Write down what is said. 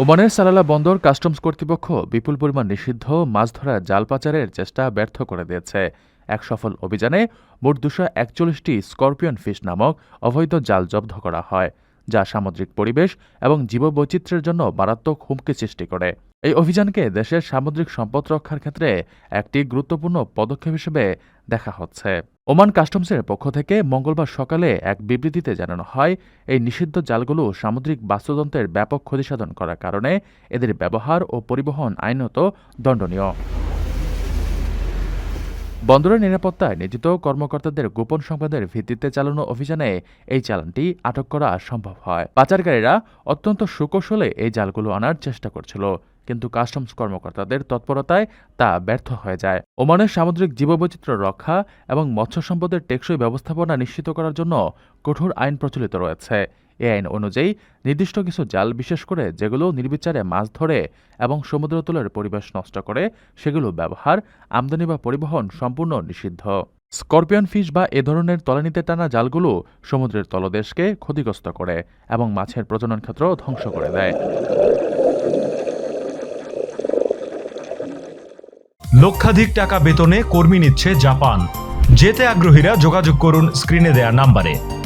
ওমানের সালালা বন্দর কাস্টমস কর্তৃপক্ষ বিপুল পরিমাণ নিষিদ্ধ মাছ ধরা জাল পাচারের চেষ্টা ব্যর্থ করে দিয়েছে। এক সফল অভিযানে মোট দুশো একচল্লিশটি স্করপিয়ন ফিশ নামক অবৈধ জাল জব্দ করা হয়। যা সামুদ্রিক পরিবেশ এবং জীববৈচিত্র্যের জন্য মারাত্মক হুমকি সৃষ্টি করে। এই অভিযানকে দেশের সামুদ্রিক সম্পদ রক্ষার ক্ষেত্রে একটি গুরুত্বপূর্ণ পদক্ষেপ হিসেবে দেখা হচ্ছে। ওমান কাস্টমসের পক্ষ থেকে মঙ্গলবার সকালে এক বিবৃতিতে জানানো হয়, এই নিষিদ্ধ জালগুলো সামুদ্রিক বাস্তুতন্ত্রের ব্যাপক ক্ষতিসাধন করার কারণে এদের ব্যবহার ও পরিবহন আইনত দণ্ডনীয়। বন্দরের নিরাপত্তায় নিয়োজিত কর্মকর্তাদের গোপন সংবাদের ভিত্তিতে চালানো অভিযানে এই চালানটি আটক করা সম্ভব হয়। পাচারকারীরা অত্যন্ত সুকৌশলে এই জালগুলো আনার চেষ্টা করছিল, কিন্তু কাস্টমস কর্মকর্তাদের তৎপরতায় তা ব্যর্থ হয়ে যায়। ওমানের সামুদ্রিক জীববৈচিত্র্য রক্ষা এবং মৎস্য সম্পদের টেকসই ব্যবস্থাপনা নিশ্চিত করার জন্য কঠোর আইন প্রচলিত রয়েছে। এই আইন অনুযায়ী নির্দিষ্ট কিছু জাল বিশেষ করে যেগুলো নির্বিচারে মাছ ধরে এবং সমুদ্রতলের পরিবেশ নষ্ট করে, সেগুলো ব্যবহার, আমদানি বা পরিবহন সম্পূর্ণ নিষিদ্ধ। স্করপিয়ন ফিশ বা এ ধরনের তলানিতে টানা জালগুলো সমুদ্রের তলদেশকে ক্ষতিগ্রস্ত করে এবং মাছের প্রজনন ক্ষেত্র ধ্বংস করে দেয়। লক্ষাধিক টাকা বেতনে কর্মী নিচ্ছে জাপান। যেতে আগ্রহীরা যোগাযোগ করুন স্ক্রিনে দেয়া নাম্বারে।